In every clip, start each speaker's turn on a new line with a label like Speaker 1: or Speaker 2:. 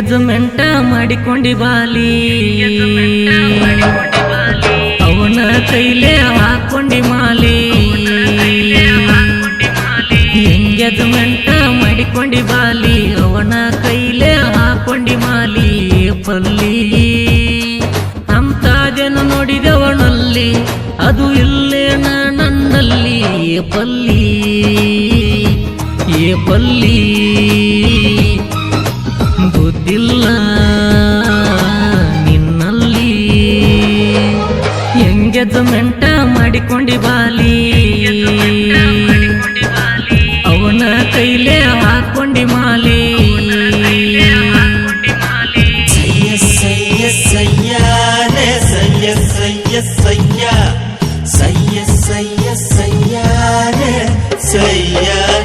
Speaker 1: Engagement ಮಾಡಿಕೊಂಡಿ ಬಾಲಿ? ಅವನ ಕೈಲೇ ಹಾಕೊಂಡಿ ಮಾಲಿ. ಎಂಗೇಜ್ಮೆಂಟ್ ಮಾಡಿಕೊಂಡಿ ಬಾಲಿ? ಅವನ ಕೈಲೇ ಹಾಕೊಂಡಿ ಮಾಲಿ. ಪಲ್ಲಿ. ಜನ ನೋಡಿದವನಲ್ಲಿ ಅದು ಇಲ್ಲೇನ ನನ್ನಲ್ಲಿ. ಪಲ್ಲಿ. ಏ ಪಲ್ಲಿ.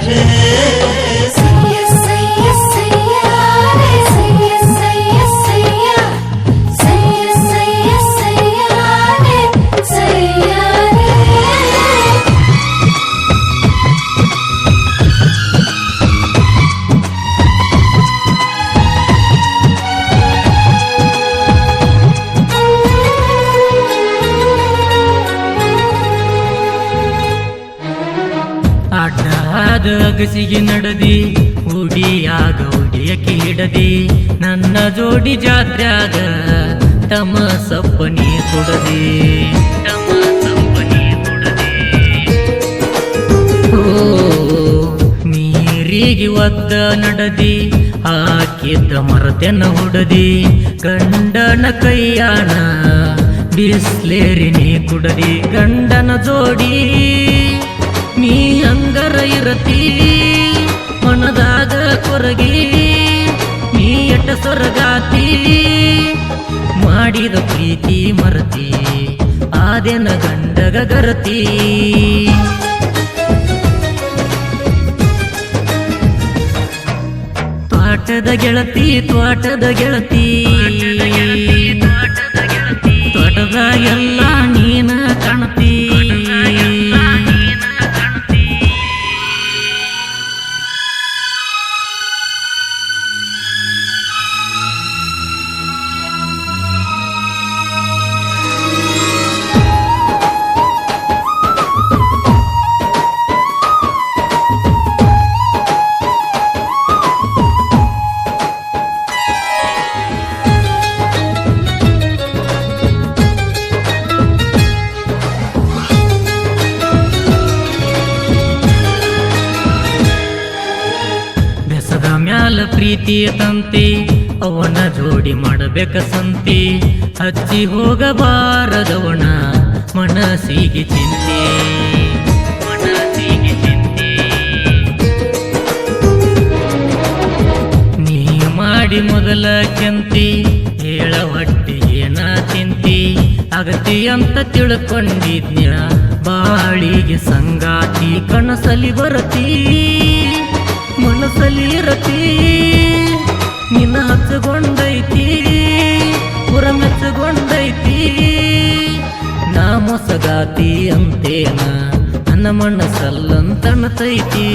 Speaker 2: Yeah.
Speaker 1: ಅಡ್ಡಾದ ಅಗಸಿಗೆ ನಡದಿ, ಉಡಿಯಾಗ ಉಡಿಯಕ್ಕೆ ಹಿಡದಿ. ನನ್ನ ಜೋಡಿ ಜಾತ್ರಾಗ ತಮ ಸಪ್ಪನಿ ಕೊಡದಿ ತಮ ಸಪ್ಪನಿ ಓ, ನೀರಿಗೆ ಒತ್ತ ನಡದಿ, ಹಾಕಿದ್ದ ಮರತೆನ ಹುಡದಿ. ಗಂಡನ ಕೈಯಾಣ ಬಿಸ್ಲೇರಿ ನೀ ಕುಡದಿ, ಗಂಡನ ಜೋಡಿ ನೀ ಅಂಗರ ಇರತಿ ಮನದಾಗ ಕೊರಗಿ ನೀ ಎಟ್ಟ ಸೊರಗಾತಿ ಮಾಡಿದ ಪ್ರೀತಿ ಮರತಿ ಆದೆನ ಗಂಡಗ ಗರತಿ. ತೋಟದ ಗೆಳತಿ ತೋಟದ ಗೆಳತಿ. ತೋಟದ ಎಲ್ಲ ಪ್ರೀತಿಯ ತಂತಿ, ಅವನ ಜೋಡಿ ಮಾಡಬೇಕ ಸಂತಿ. ಹಚ್ಚಿ ಹೋಗಬಾರದವನ ಮನಸ್ಸಿಗೆ ಚಿಂತೆ. ಮನಸ್ಸಿಗೆ ಚಿಂತೆ. ನೀ ಮಾಡಿ ಮೊದಲ ಕೆಂತಿ, ಹೇಳ ಹೊಟ್ಟಿ ಏನ ತಿಂತಿ ಅಗತಿ ಅಂತ ತಿಳ್ಕೊಂಡಿದ್ನ ಬಾಳಿಗೆ ಸಂಗಾತಿ ಕನಸಲಿ ಬರತಿ. ಮನಸ್ಸಲ್ಲಿ ಇರತಿ ನಿನ್ನ ಹಚ್ಚಗೊಂಡೈತಿ ಪುರ ಮೆಚ್ಚಗೊಂಡೈತಿ ನಾ ಮೊಸಗಾತಿ ಅಂತೇನ, ನನ್ನ ಮನಸ್ಸಲ್ಲಂತಣತೈತಿ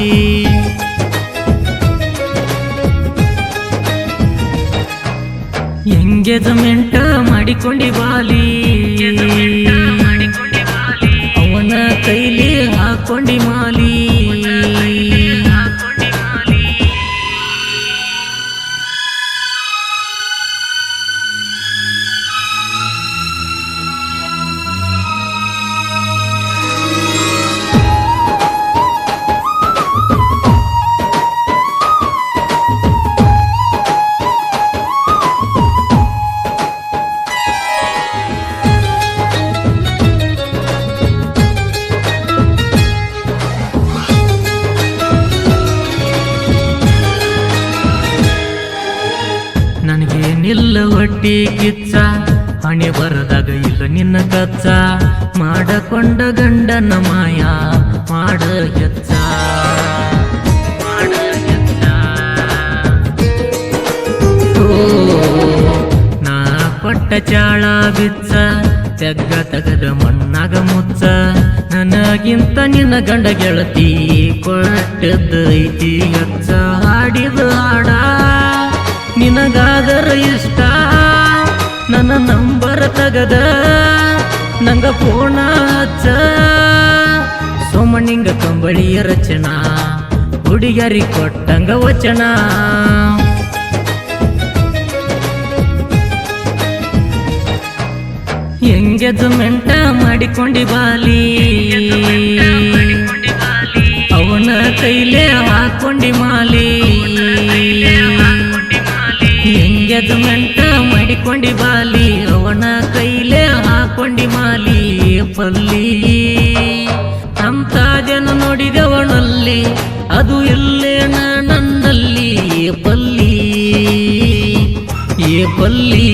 Speaker 1: ಎಂಗೇಜ್ಮೆಂಟ್ ಮಾಡಿಕೊಂಡಿ ಬಾಲಿ. ಅವನ ಕೈಲಿ ಹಾಕೊಂಡಿ ಮಾಲಿ. ಹೊಟ್ಟಿ ಕಿಚ್ಚ. ಹಣೆ ಬರದಾಗ ಇಲ್ಲ ನಿನ್ನ ಕಚ್ಚ. ಮಾಡಕೊಂಡ ಗಂಡನ ಮಾಯ ಮಾಡ ಮಾಡ ನಾ ಪಟ್ಟ ಚಾಳ ಬಿಚ್ಚ. ಜಗ್ಗ ತೆಗದ ಮಣ್ಣಾಗ ಮುಚ್ಚ. ನನಗಿಂತ ನಿನ್ನ ಗಂಡ ಗೆಳತಿ ಕೊಟ್ಟದ್ದೈತಿ ಹಚ್ಚ ಹಾಡಿದ ಹಾಡ. ನಿನಗಾದ ಅವನ ನಂಬರ್ ತಗದ, ನಂಗ ಪೂರ್ಣ ಹಚ್ಚ ಸೋಮಣ್ಣಿಂಗ ಕಂಬಳಿಯ ರಚನಾ, ಹುಡುಗರಿ ಕೊಟ್ಟಂಗ ವಚನ. ಎಂಗೇಜ್ಮೆಂಟ ಮಾಡಿಕೊಂಡಿ ಬಾಲಿ. ಅವನ ಕೈಲೇ ಹಾಕೊಂಡಿ ಮಾಲಿ. ಎಂಗೇಜ್ಮೆಂಟ ಮಾಡಿಕೊಂಡಿ ಬಾಲಿ ಅವನ ಕೈಲೇ ಹಾಕೊಂಡಿ ಮಾಲಿ, ಪಲ್ಲಿ. ಅಂತ ಜನ ನೋಡಿದವನಲ್ಲಿ ಅದು ಎಲ್ಲೇಣ ನನ್ನಲ್ಲಿ ಪಲ್ಲಿ. ಏ ಪಲ್ಲಿ.